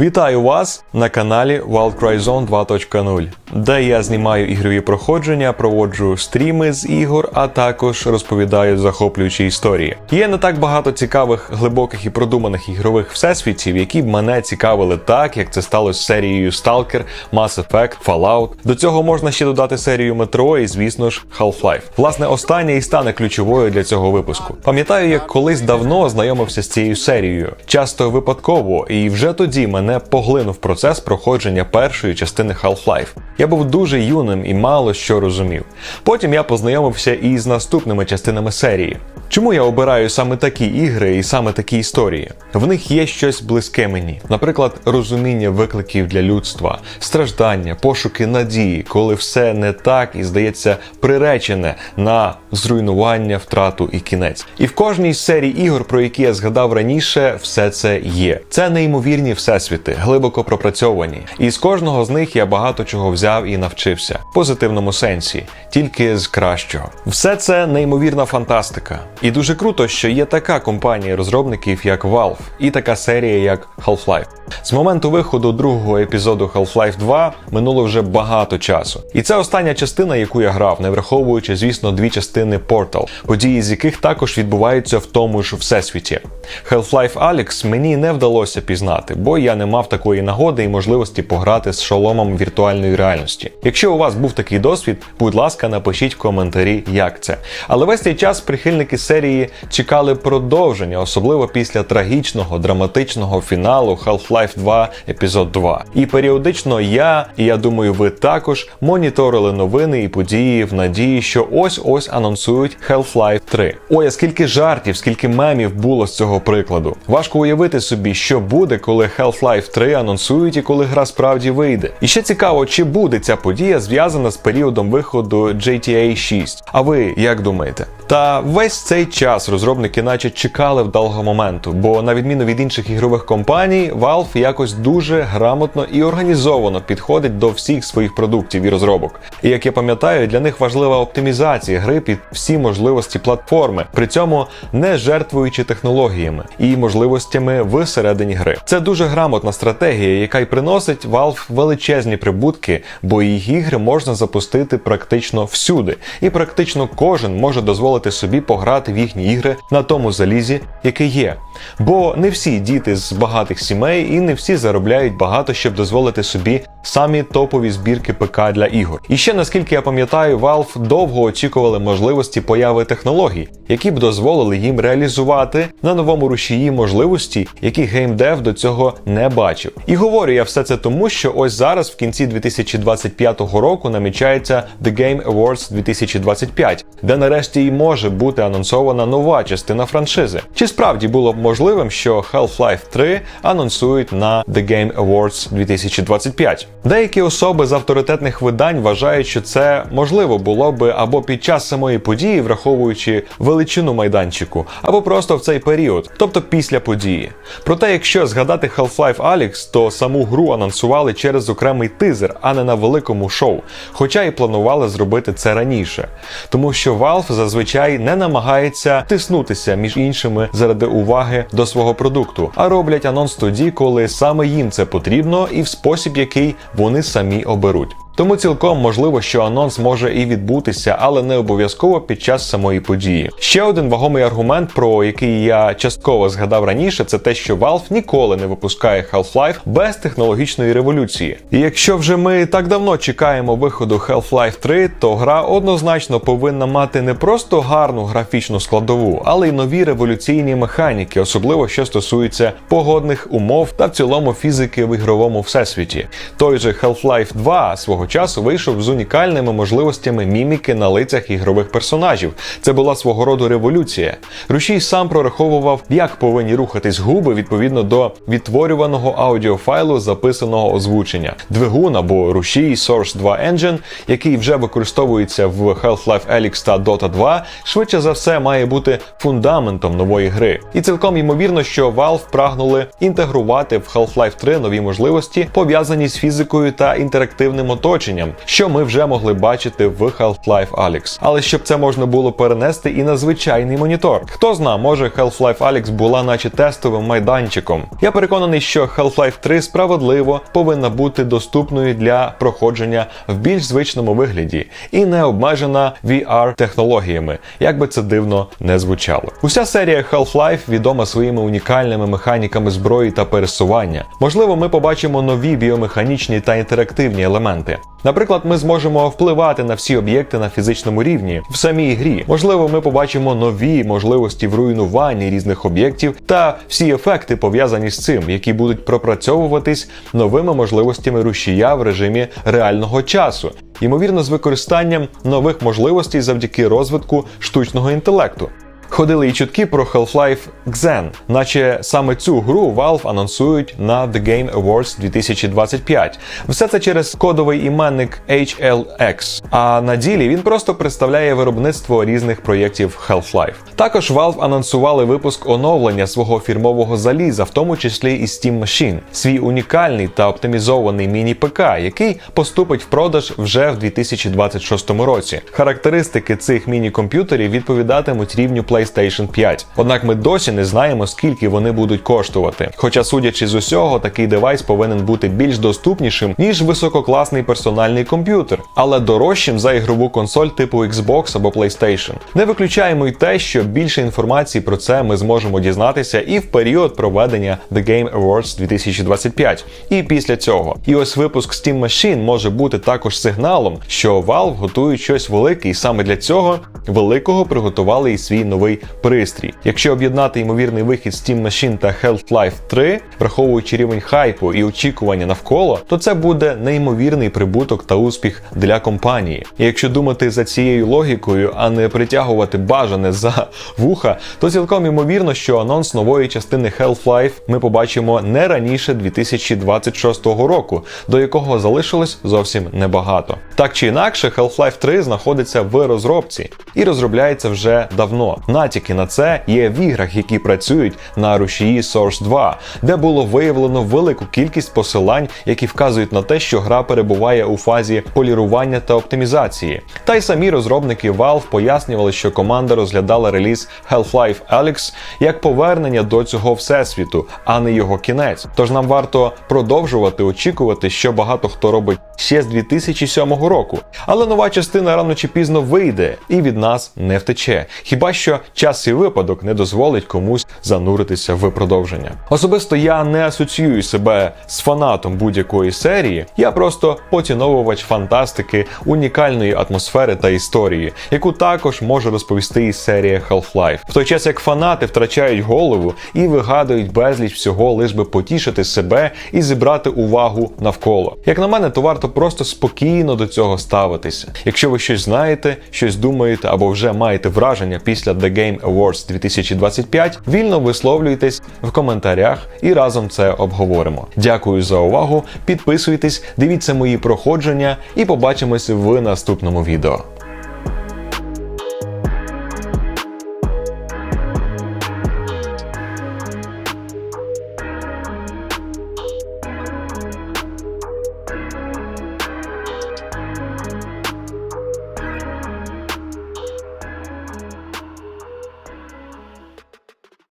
Вітаю вас на каналі Wild Cry Zone 2.0, де я знімаю ігрові проходження, проводжу стріми з ігор, а також розповідаю захоплюючі історії. Є не так багато цікавих, глибоких і продуманих ігрових всесвітів, які б мене цікавили так, як це сталося серією Stalker, Mass Effect, Fallout. До цього можна ще додати серію Metro і, звісно ж, Half-Life. Власне, останнє і стане ключовою для цього випуску. Пам'ятаю, як колись давно знайомився з цією серією, часто випадково, і вже тоді мене поглинув процес проходження першої частини Half-Life. Я був дуже юним і мало що розумів. Потім я познайомився і з наступними частинами серії. Чому я обираю саме такі ігри і саме такі історії? В них є щось близьке мені, наприклад, розуміння викликів для людства, страждання, пошуки надії, коли все не так і здається приречене на зруйнування, втрату і кінець. І в кожній з серій ігор, про які я згадав раніше, все це є. Це неймовірні всесвіти, глибоко пропрацьовані. І з кожного з них я багато чого взяв і навчився в позитивному сенсі, тільки з кращого. Все це неймовірна фантастика. І дуже круто, що є така компанія розробників, як Valve, і така серія, як Half-Life. З моменту виходу другого епізоду Half-Life 2 минуло вже багато часу. І це остання частина, яку я грав, не враховуючи, звісно, дві частини Portal, події з яких також відбуваються в тому ж всесвіті. Half-Life Alyx мені не вдалося пізнати, бо я не мав такої нагоди і можливості пограти з шоломом віртуальної реальності. Якщо у вас був такий досвід, будь ласка, напишіть в коментарі, як це. Але весь цей час прихильники серії чекали продовження, особливо після трагічного драматичного фіналу Half-Life 2 епізод 2. І періодично я, і я думаю, ви також моніторили новини і події в надії, що ось-ось анонсують Half-Life 3. Ой, а скільки жартів, скільки мемів було з цього прикладу. Важко уявити собі, що буде, коли Half-Life 3 анонсують і коли гра справді вийде. І ще цікаво, чи буде ця подія зв'язана з періодом виходу GTA 6. А ви як думаєте? Та весь цей час розробники наче чекали вдалого моменту, бо на відміну від інших ігрових компаній, Valve якось дуже грамотно і організовано підходить до всіх своїх продуктів і розробок. І як я пам'ятаю, для них важлива оптимізація гри під всі можливості платформи, при цьому не жертвуючи технологіями і можливостями всередині гри. Це дуже грамотна стратегія, яка й приносить Valve величезні прибутки, бо їх ігри можна запустити практично всюди, і практично кожен може дозволити собі пограти в їхні ігри на тому залізі, яке є. Бо не всі діти з багатих сімей і не всі заробляють багато, щоб дозволити собі самі топові збірки ПК для ігор. І ще наскільки я пам'ятаю, Valve довго очікували можливості появи технологій, які б дозволили їм реалізувати на новому рушії можливості, які геймдев до цього не бачив. І говорю я все це тому, що ось зараз, в кінці 2025 року, намічається The Game Awards 2025, де нарешті і може бути анонсована нова частина франшизи. Чи справді було б можливим, що Half-Life 3 анонсують на The Game Awards 2025? Деякі особи з авторитетних видань вважають, що це можливо було би або під час самої події, враховуючи величину майданчику, або просто в цей період, тобто після події. Проте, якщо згадати Half-Life Alyx, то саму гру анонсували через окремий тизер, а не на великому шоу, хоча і планували зробити це раніше, тому що Valve зазвичай не намагається тиснутися між іншими заради уваги до свого продукту, а роблять анонс тоді, коли саме їм це потрібно, і в спосіб, який вони самі оберуть. Тому цілком можливо, що анонс може і відбутися, але не обов'язково під час самої події. Ще один вагомий аргумент, про який я частково згадав раніше, це те, що Valve ніколи не випускає Half-Life без технологічної революції. І якщо вже ми так давно чекаємо виходу Half-Life 3, то гра однозначно повинна мати не просто гарну графічну складову, але й нові революційні механіки, особливо що стосується погодних умов та в цілому фізики в ігровому всесвіті. Той же Half-Life 2 свого часу вийшов з унікальними можливостями міміки на лицях ігрових персонажів. Це була свого роду революція. Рушій сам прораховував, як повинні рухатись губи відповідно до відтворюваного аудіофайлу записаного озвучення. Двигун або рушій Source 2 Engine, який вже використовується в Half-Life Alyx та Dota 2, швидше за все має бути фундаментом нової гри. І цілком ймовірно, що Valve прагнули інтегрувати в Half-Life 3 нові можливості, пов'язані з фізикою та інтерактивним мотором оточенням, що ми вже могли бачити в Half-Life Alyx. Але щоб це можна було перенести і на звичайний монітор. Хто зна, може Half-Life Alyx була наче тестовим майданчиком. Я переконаний, що Half-Life 3 справедливо повинна бути доступною для проходження в більш звичному вигляді і не обмежена VR-технологіями, як би це дивно не звучало. Уся серія Half-Life відома своїми унікальними механіками зброї та пересування. Можливо, ми побачимо нові біомеханічні та інтерактивні елементи. Наприклад, ми зможемо впливати на всі об'єкти на фізичному рівні в самій грі. Можливо, ми побачимо нові можливості в руйнуванні різних об'єктів та всі ефекти пов'язані з цим, які будуть пропрацьовуватись новими можливостями рушія в режимі реального часу, ймовірно, з використанням нових можливостей завдяки розвитку штучного інтелекту. Ходили і чутки про Half-Life Xen, наче саме цю гру Valve анонсують на The Game Awards 2025. Все це через кодовий іменник HLX. А на ділі він просто представляє виробництво різних проєктів Half-Life. Також Valve анонсували випуск оновлення свого фірмового заліза, в тому числі і Steam Machine, свій унікальний та оптимізований міні-ПК, який поступить в продаж вже в 2026 році. Характеристики цих міні-комп'ютерів відповідатимуть рівню PlayStation 5. Однак ми досі не знаємо, скільки вони будуть коштувати. Хоча, судячи з усього, такий девайс повинен бути більш доступнішим, ніж висококласний персональний комп'ютер, але дорожчим за ігрову консоль типу Xbox або PlayStation. Не виключаємо й те, що більше інформації про це ми зможемо дізнатися і в період проведення The Game Awards 2025, і після цього. І ось випуск Steam Machine може бути також сигналом, що Valve готують щось велике, і саме для цього великого приготували і свій новий пристрій. Якщо об'єднати ймовірний вихід Steam Machine та Half-Life 3, враховуючи рівень хайпу і очікування навколо, то це буде неймовірний прибуток та успіх для компанії. І якщо думати за цією логікою, а не притягувати бажане за вуха, то цілком ймовірно, що анонс нової частини Half-Life ми побачимо не раніше 2026 року, до якого залишилось зовсім небагато. Так чи інакше, Half-Life 3 знаходиться в розробці і розробляється вже давно. Натяки на це є в іграх, які працюють на рушії Source 2, де було виявлено велику кількість посилань, які вказують на те, що гра перебуває у фазі полірування та оптимізації. Та й самі розробники Valve пояснювали, що команда розглядала реліз Half-Life Alyx як повернення до цього всесвіту, а не його кінець. Тож нам варто продовжувати очікувати, що багато хто робить ще з 2007 року. Але нова частина рано чи пізно вийде і від нас не втече. Хіба що час і випадок не дозволить комусь зануритися в продовження. Особисто я не асоціюю себе з фанатом будь-якої серії, я просто поціновувач фантастики, унікальної атмосфери та історії, яку також може розповісти і серія Half-Life. В той час як фанати втрачають голову і вигадують безліч всього, лиш би потішити себе і зібрати увагу навколо. Як на мене, то варто просто спокійно до цього ставитися. Якщо ви щось знаєте, щось думаєте або вже маєте враження після The Game Awards 2025, вільно висловлюйтесь в коментарях і разом це обговоримо. Дякую за увагу. Підписуйтесь, дивіться мої проходження і побачимось в наступному відео.